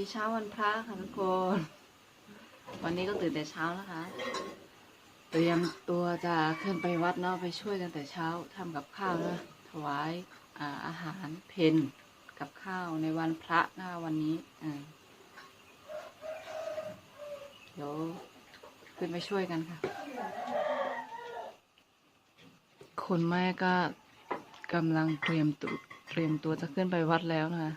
ดีเช้าวันพระค่ะทุกคน วันนี้ก็ตื่นแต่เช้านะคะ เตรียมตัวจะขึ้นไปวัดเนาะไปช่วยกันแต่เช้าทำกับข้าวนะถวายอาอาหารเพนกับข้าวในวันพระนะวันนี้อเดี๋ยวขึ้นไปช่วยกันค่ะคุณแม่ก็กำลังเตรียมตัวเตรียมตัวจะขึ้นไปวัดแล้วนะคะ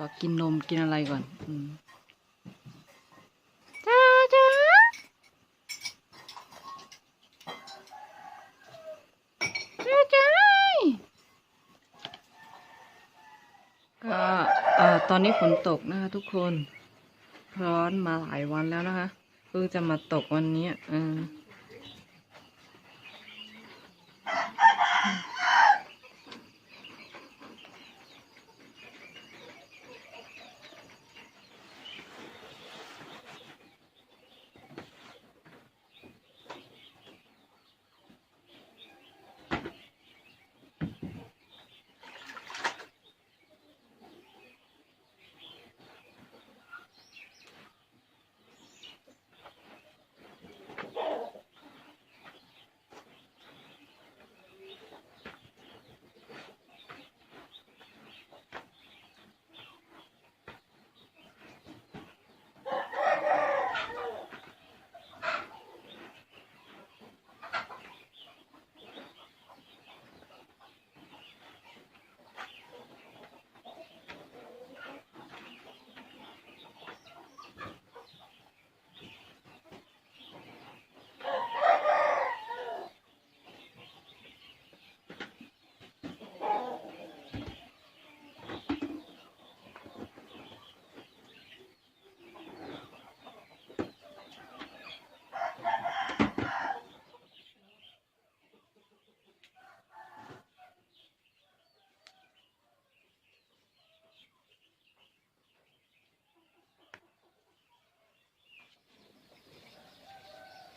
ก็กินนมกินอะไรก่อนอืมจ้าจ้าจ้าจ้าก็เอ่อตอนนี้ฝนตกนะคะทุกคน ร้อนมาหลายวันแล้วนะคะ เพิ่งจะมาตกวันนี้อืม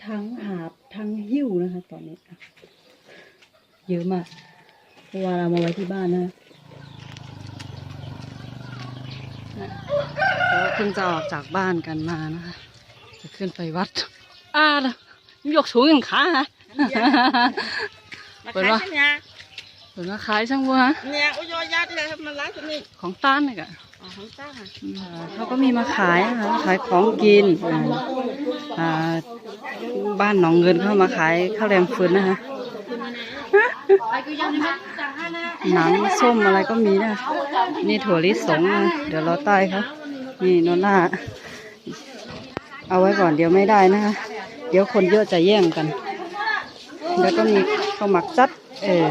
ทั้งหาบทั้งหิ้วนะคะ ตอนนี้อะเยอะมากเพราะว่าเรามาไว้ที่บ้านนะแล้วเพิ่งจะออกจากบ้านกันมานะคะ จะขึ้นไปวัดอ่าล่ะยกสูงอย่างขาฮะมาเปิดขาว่ายที่เนี่ยเปิดมาขายช่างวัวฮะเนี่ยอุยยัดเลยมาล้างที่นี่ของต้านนี่กะอ๋อของต้าค่ะอ่า เขาก็มีมาขายนะคะขายของกินบ้านหนองเงินเข้ามาขายข้าวแรมฟืนนะคะหนังส้มอะไรก็มีนะ นี่ถั่วลิสงนะเดี๋ยวเราใต้เขานี่โนน่าเอาไว้ก่อนเดี๋ยวไม่ได้นะคะ เดี๋ยวคนเยอะจะแย่งกัน แล้วก็มีข้าวหมักจัด เออ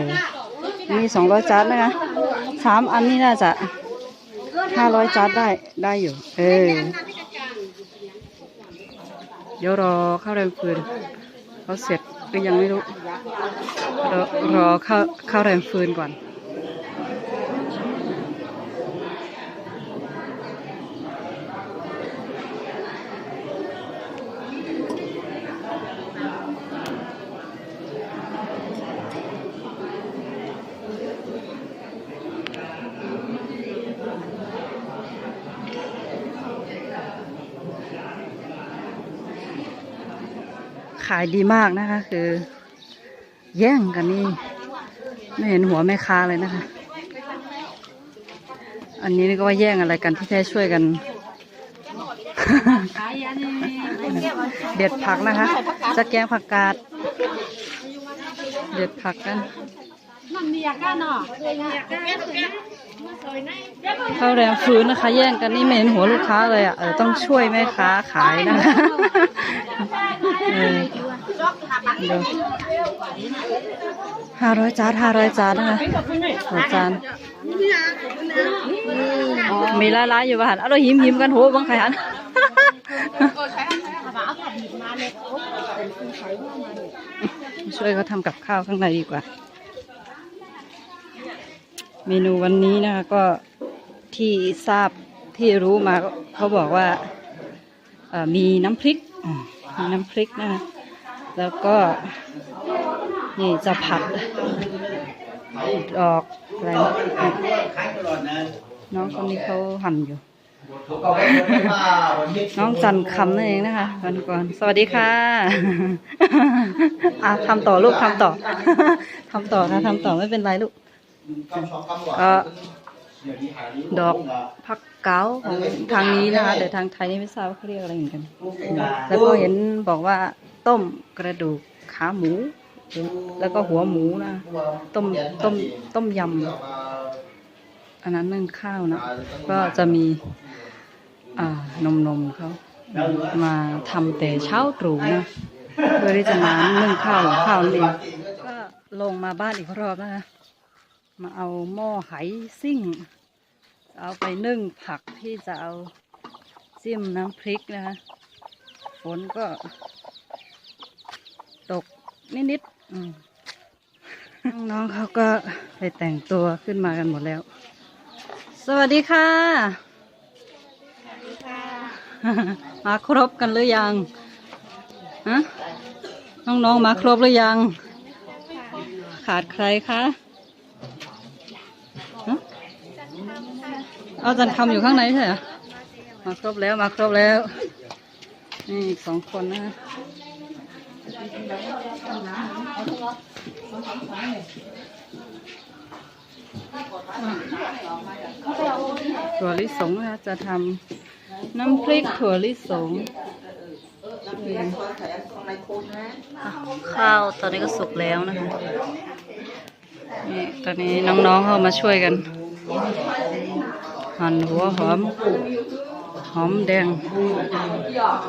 มีสองร้อยจัดนะคะสามอันนี่น่าจะ ห้าร้อยจานได้ได้อยู่ เออ เดี๋ยวรอข้าวแรงฟืนเขาเสร็จหรือยังไม่รู้รอรอข้าวข้าวแรงฟืนก่อน ขายดีมากนะคะ คือ แย่งกันนี่ ไม่เห็นหัวแม่ค้าเลยนะคะ อันนี้นี่ก็ว่าแย่งอะไรกันที่แท้ช่วยกัน เด็ดผักนะคะ จะแกงผักกาด เด็ดผักกันข้าวแรงฟื้นนะคะ แย่งกันนี่ไม่เห็นหัวลูกค้าเลยอะเออต้องช่วยแม่ค้าขายนะคะ ห้าร้อยจานห้าร้อยจานนะคะหัวจานมีละลายอยู่บ้านเอาเราหิมหิมกันโหบังไข่หันช่วยเขาทำกับข้าวข้างในดีกว่า เมนูวันนี้นะคะก็ที่ทราบที่รู้มากเขาบอกว่ามีน้ำพริก มีน้ำพริกนะคะแล้วก็นี่จะผัดดอกอะไรน้องคนนี้เขาหั่นอยู่ น้องจันคำนั่นเองนะคะวันก่อนสวัสดีค่ะอะทำต่อลูกทำต่อทำต่อนะทำต่อไม่เป็นไรลูกก็ ดอกผักเก๋าของทางนี้นะคะแต่ทางไทยนี่ไม่ทราบว่าเขาเรียกอะไรเหมือนกันแล้วก็เห็นบอกว่าต้มกระดูกขาหมู แล้วก็หัวหมูนะต้มต้มต้มยำอันนั้นนึ่งข้าวนะก็จะมีอ่านมนมๆเขามาทำแต่เช้าตรู่นะเพื่อที่จะมานึ่งข้าวข้าวนั่นเองก็ลงมาบ้านอีกรอบนะคะ มาเอาหม้อไหซิ่ง เอาไปนึ่งผักที่จะเอาจิ้มน้ำพริกนะคะ ฝนก็ ตกนิดๆอืมน้องๆเขาก็ไปแต่งตัวขึ้นมากันหมดแล้ว สวัสดีค่ะ มาครบกันหรือยัง ฮะ น้องๆมาครบหรือยัง ขาดใครคะฮะ เอาจันคำอยู่ข้างในใช่เหรอมาครบแล้วมาครบแล้ว นี่อีกสองคนนะถั่วลิสงนะจะทำน้ำพริกถั่วลิสงข้าวตอนนี้ก็สุกแล้วนะคะนี่ตอนนี้น้องๆเข้ามาช่วยกัน หั่นหัวหอม หอมแดง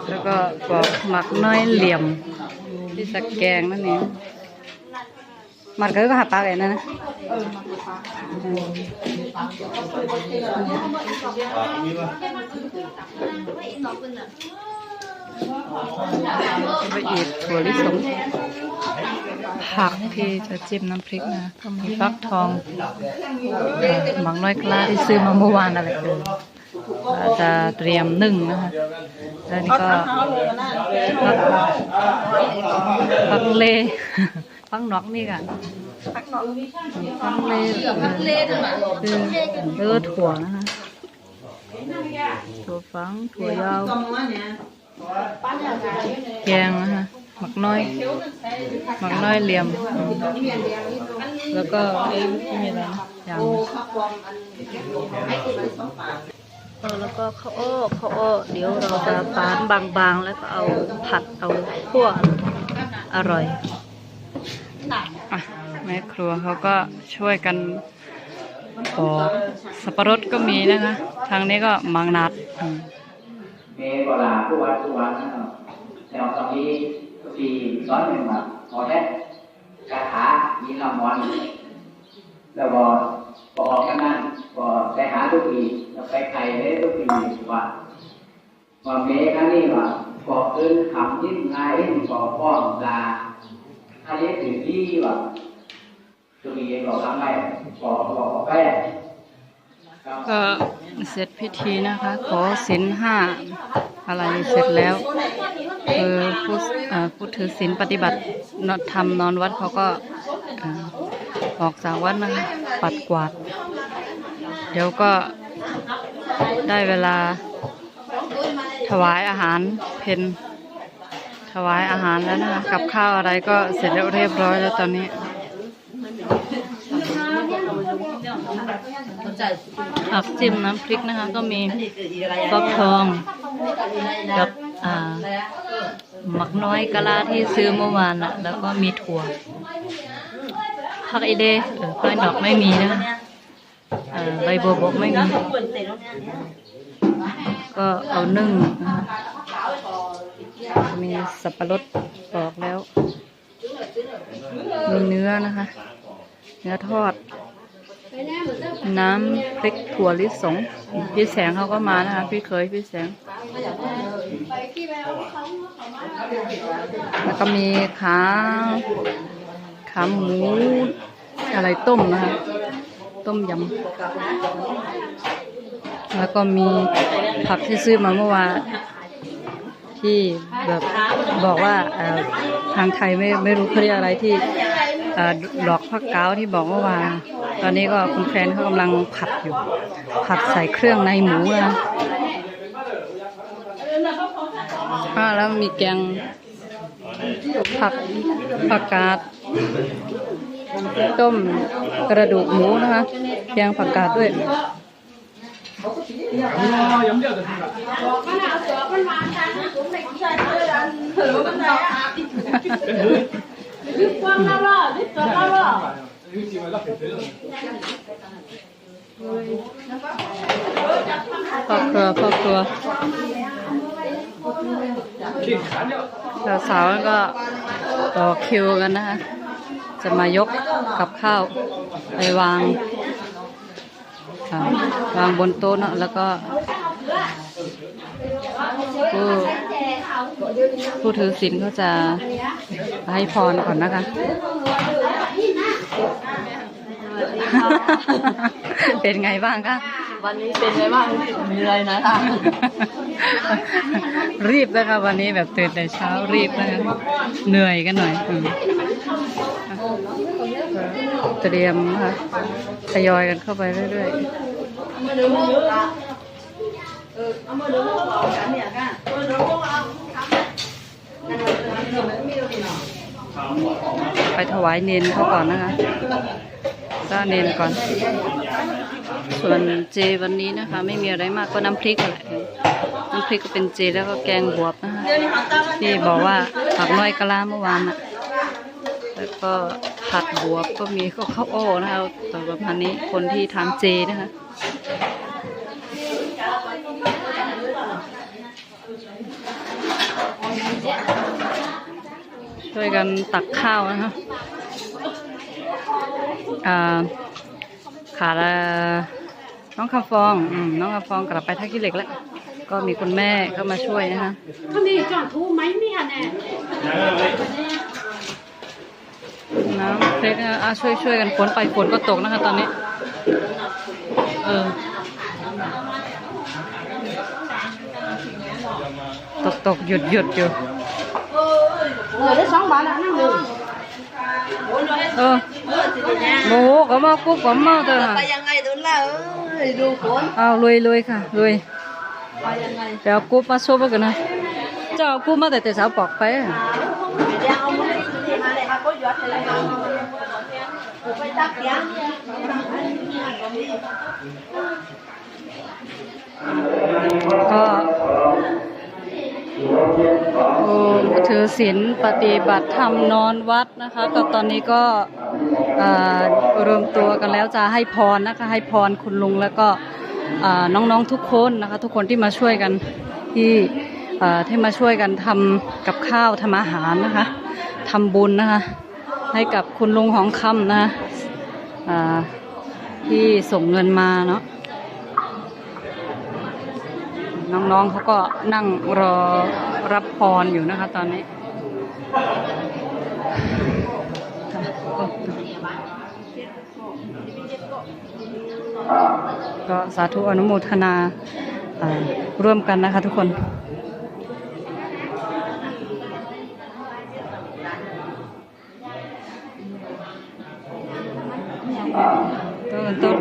แล้วก็ปอกหมักน้อยเหลี่ยม ที่สะแกงนั่นเองมัดก็ก็หาปลาเลยนะนะไปอีกถั่วลิสง ผักที่จะจิ้มน้ำพริกนะก็มีฟักทองหมักน้อยกล้าที่ซื้อมาเมื่อวานอะไรเอ่ยอจะเตรียมนึ่งนะคะแล้วนี่ก็ฟักฟักเลฟักนอกนี่กันฟักเลคือเออถั่วนะคะถั่วฟังถั่วยาวแกงนะคะ หมักน้อยหมักน้อยเหลี่ยม แล้วก็มีอะไรนะยำเออแล้วก็ข้าวโอ้ข้าวโอ้เดี๋ยวเราจะฝานบางๆ แล้วก็เอาผัดเอาคั่วอร่อยอะแม่ครัวเขาก็ช่วยกันปอกสับปะรดก็มีนะคะ ทางนี้ก็มังนัดอืมเมกลาผู้วัดผู้วัดนะครับแต่ตอนนี้ ปีร้อยหนึ่งแบบขอแค่คาถามีคำวันแล้วก็บอกกันนั่นก็ไปหาทุกปีแล้วไปไข่ได้ทุกปีว่าว่าเมครั้งนี้ว่าบอกคืนคำยิ้มไงบอกป้องลาถ้าเรียกถึงที่ว่าทุกปีบอกคำไรบอกบอกแป้ก็เสร็จพิธีนะคะ ขอศีลห้าอะไรเสร็จแล้ว คือผู้เอ่อผู้ถือศีลปฏิบัตินอนทำนอนวัดเขาก็ออกจากวัดนะคะปัดกวาด เดี๋ยวก็ได้เวลาถวายอาหารเพนถวายอาหารแล้วนะคะกับข้าวอะไรก็เสร็จแล้วเรียบร้อยแล้วตอนนี้ผักจิ้มน้ำพริกนะคะ ก็มีฟักทองกับ หมักน้อยกะลาที่ซื้อเมื่อวานอะแล้วก็มีถั่วผักไอเดเออพลอยดอกไม่มีนะใบบัวบกไม่มี ก็เอานึ่ง มีสับปะรดปอกแล้ว มีเนื้อนะคะ เนื้อทอด น้ำพริกถั่วลิสง พี่แสงเขาก็มานะคะ พี่เคยพี่แสง แล้วก็มีขาขาหมูอะไรต้มนะคะ ต้มยำ แล้วก็มีผักที่ซื้อมาเมื่อวานที่แบบบอกว่าทางไทยไม่ไม่รู้เขาเรียกอะไรที่เอ่อดอกผักก้าที่บอกเมื่อวาน ตอนนี้ก็คุณแฟนเขากำลังผัดอยู่ ผัดใส่เครื่องในหมูนะอ่าแล้วมีแกงผักผักกาด ต้มกระดูกหมูนะคะ แกงผักกาดด้วย พ่อครัวพ่อครัวสาวๆก็ต่อคิวกันนะคะ จะมายกกับข้าวไปวางวางบนโต๊ะเนอะแล้วก็ผู้ผู้ถือศีลเขาจะให้พรก่อนนะคะ เป็นไงบ้างคะวันนี้เป็นไงบ้างมีอะไรนะคะรีบนะคะวันนี้แบบตื่นแต่เช้ารีบนะคะเหนื่อยกันหน่อยอืมเตรียมนะคะทยอยกันเข้าไปเรื่อยๆไปถวายเนนเขาก่อนนะคะ ก็เนนก่อน ส่วนเจวันนี้นะคะ ไม่มีอะไรมากก็น้ำพริกแหละน้ำพริกก็เป็นเจแล้วก็แกงบวบนะคะที่บอกว่าผักน้อยกะลาเมื่อวานน่ะแล้วก็ผัดบวบก็มีข้าวข้าวโอ้นะคะต่ประมาณนี้คนที่ทานเจนะคะช่วยกันตักข้าวนะคะ ขาดเอ่อน้องคำฟองอืมน้องคำฟองกลับไปท่าขี้เหล็กแล้ว ก็มีคุณแม่เข้ามาช่วยนะคะเขามีจอดทูไหมเนี่ยแน่น้ำเพชรนะคะอะช่วยช่วยกันฝนไปฝนก็ตกนะคะตอนนี้ เออ ตกตกหยุดหยุดอยู่เหลือได้สองบาทแล้วนั่งเลย เออโมโหก็มากุ๊บก็มาเถอะค่ะไปยังไงดูละเอ้ยดูฝนเอาลุยลุยค่ะลุยไปยังไงเดี๋ยวกุ๊บมาโซ่ไปกันนะเจ้ากุ๊บมาแต่แต่เช้าปอกไปอกไปตักยังก็ ถือศีลปฏิบัติธรรมนอนวัดนะคะ ก็ตอนนี้ก็รวมตัวกันแล้วจะให้พรนะคะ ให้พรคุณลุงแล้วก็น้องๆทุกคนนะคะ ทุกคนที่มาช่วยกันที่ที่มาช่วยกันทำกับข้าวทำอาหารนะคะทำบุญนะคะ ให้กับคุณลุงหองคำนะคะที่ส่งเงินมาเนาะ น้องๆเขาก็นั่งรอรับพรอยู่นะคะตอนนี้ก็สาธุอนุโมทนาร่วมกันนะคะทุกคนต้นต้น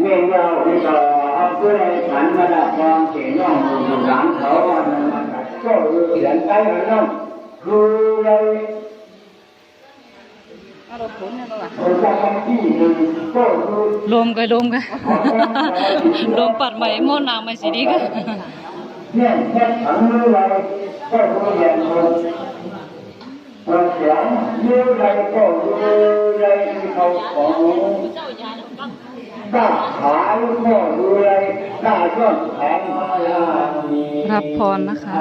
เมื่อเราไปต่อเอาผู้ใดขันมาดับความเสียน้องมูลหลางเขาว่ามันมาดับก็คือเขียนไปมันน้องคือเรารวมกันรวมกันรวมปัดใหม่ม้อน้ำมาสิดีกันเนี่ยแค่ขังรู้ไรก็รู้อย่างนี้เราเสียงรู้ไรก็รู้ไรเขาของาลูกพ่อดูแลกาช่วงแขนมาลามีรับพรนะคะ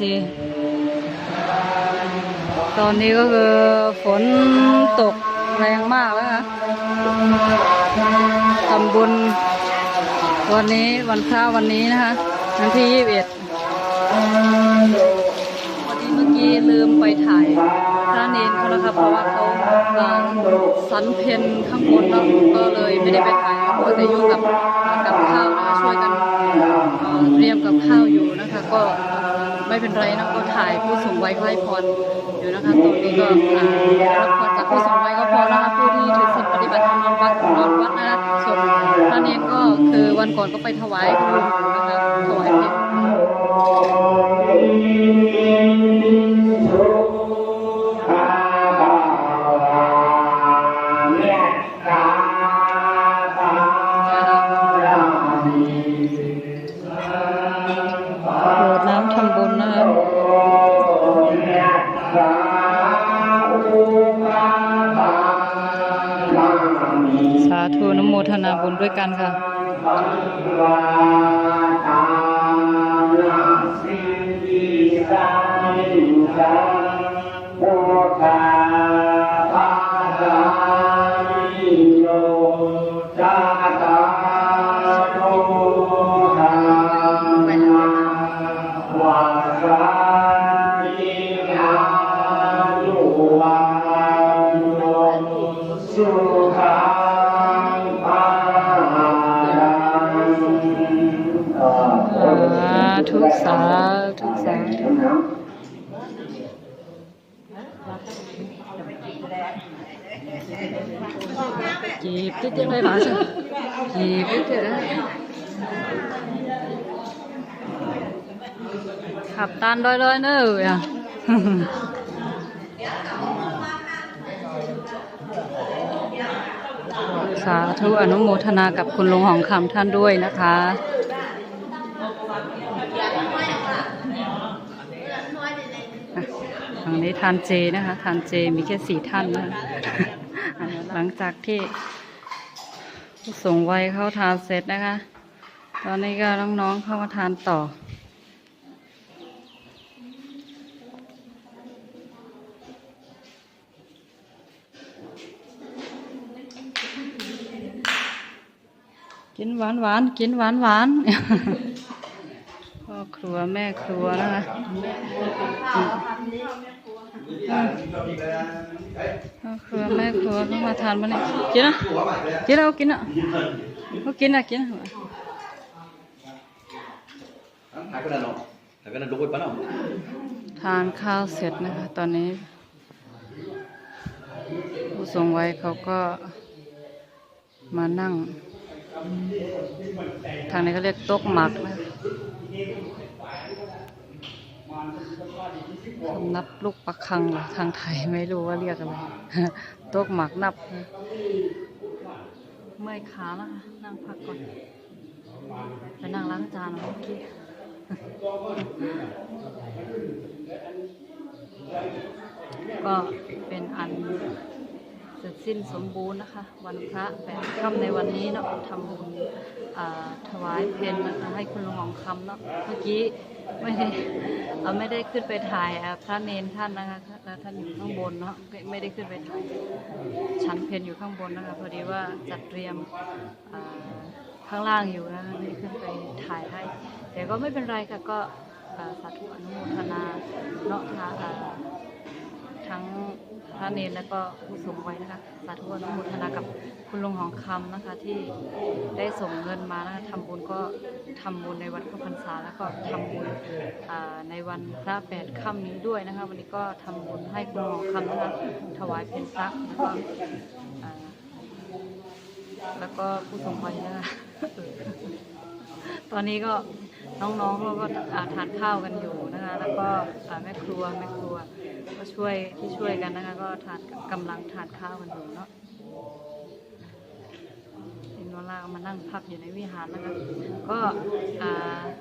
จตอนนี้ก็คือฝนตกแรงมากแล้วคะทำบุญวันนี้วันพระวันนี้นะคะวันที่ยี่สิบเอ็ดวันนี้เมื่อกี้ลืมไปถ่ายพระเนนเขาแล้วค่ะเพราะว่าเขาเอ่อสันเพนข้างบนเนาะก็เลยไม่ได้ไปถ่ายเพราะแต่อยู่กับกับข้าวนะช่วยกันเอ่อเตรียมกับข้าวอยู่นะคะก็ ไม่เป็นไรนะก็ถ่ายผู้สูงวัยก็ให้พรอยู่นะคะตรงนี้ก็อ่ารับพรจากผู้สูงวัยก็พอนะคะผู้ที่ถือศีลปฏิบัติธรรมนอนวัดนอนวัดนะคะส่วนพระเนรก็คือวันก่อนก็ไปถวายคุณนะคะถวายเพลง บุญด้วยกันค่ะ ธุสาธุสาธุจีบที่จะได้หมาสิจีบที่จะได้ขับตัน đôi đôi nữa à Ừ, สาธุอนุโมทนากับคุณลุงหองคำท่านด้วยนะคะ ฝั่งนี้ทานเจนะคะทานเจมีแค่สี่ท่านนะคะหลังจากที่ผู้สูงวัยเข้าทานเสร็จนะคะ ตอนนี้ก็น้องๆเข้ามาทานต่อกินหวานหวานกินหวานหวาน ครัวแม่ครัวนะคะพ่อครัวแม่ครัวเข้ามาทานมาเนี่ยกินนะกินแล้วกินอะก็กินอะกินอะ Hai cái này nó, hai cái này đúng rồi bán không? ทานข้าวเสร็จนะคะ ตอนนี้ ผู้สูงวัยเขาก็มานั่ง ทางนี้เขาเรียกโต๊ะหมักนะสำ นับลูกประคังหรอทางไทยไม่รู้ว่าเรียกอะไรต๊ะหมักนับ เมื่อยขาแล้วค่ะ นั่งพักก่อนไปนั่งล้างจานเมื่อกี้ก็เป็นอัน ร็จสิ้นสมบูรณ์นะคะ วันพระแปดค่ำในวันนี้เนาะทำบุญอ่าถวายเพลนะคะให้คุณลุงหองคำเนาะเมื่อกี้ไม่ได้เราไม่ได้ขึ้นไปถ่ายพระเนนท่านนะคะแล้วท่านอยู่ข้างบนเนาะไม่ได้ขึ้นไปถ่ายชั้นเพลอยู่ข้างบนนะคะพอดีว่าจัดเตรียมอ่าข้างล่างอยู่นะคะไม่ได้ขึ้นไปถ่ายให้ แต่ก็ไม่เป็นไรค่ะก็สาธุอนุโมทนาเนาะทั้ง พระเนรและก็ผู้สูงวัยนะคะสาธุอนุโมทนากับคุณลุงหองคำนะคะที่ได้ส่งเงินมานะคะทำบุญก็ทำบุญในวันเข้าพรรษาแล้วก็ทำบุญในวันพระแปดค่ำนี้ด้วยนะคะ วันนี้ก็ทำบุญให้คุณลุงหองคำนะคะถวายเพนพระแล้วก็แล้วก็ผู้สูงวัยนะคะตอนนี้ก็น้องๆเขาก็ทานข้าวกันอยู่นะคะ แล้วก็แม่ครัวแม่ครัว็ช่วยที่ช่วยกันนะคะ ก็ทานกำลังทานข้าวกันอยู่เนาะเห็นว่าลากมานั่งพักอยู่ในวิหารนะคะ ก็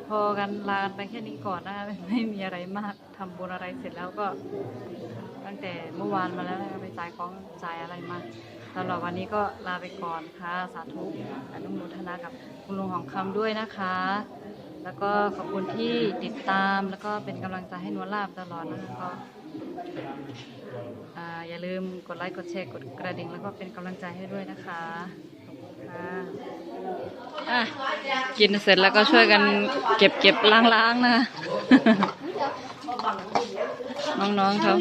พอกันลากันไปแค่นี้ก่อนนะคะไม่มีอะไรมากทำบุญอะไรเสร็จแล้วก็ ตั้งแต่เมื่อวานมาแล้วนะคะไปจ่ายของจ่ายอะไรมาสำหรับวันนี้ก็ลาไปก่อนค่ะ สาธุอนุโมทนากับคุณลุงของคำด้วยนะคะ แล้วก็ขอบคุณที่ติดตามแล้วก็เป็นกำลังใจให้นวลลาบตลอดนะคะก็ อย่าลืมกดไลค์ กดแชร์ กดกระดิ่ง แล้วก็เป็นกำลังใจให้ด้วยนะคะขอบคุณค่ะอะกินเสร็จแล้วก็ช่วยกันเก็บเก็บล้างๆนะคะน้องๆเขา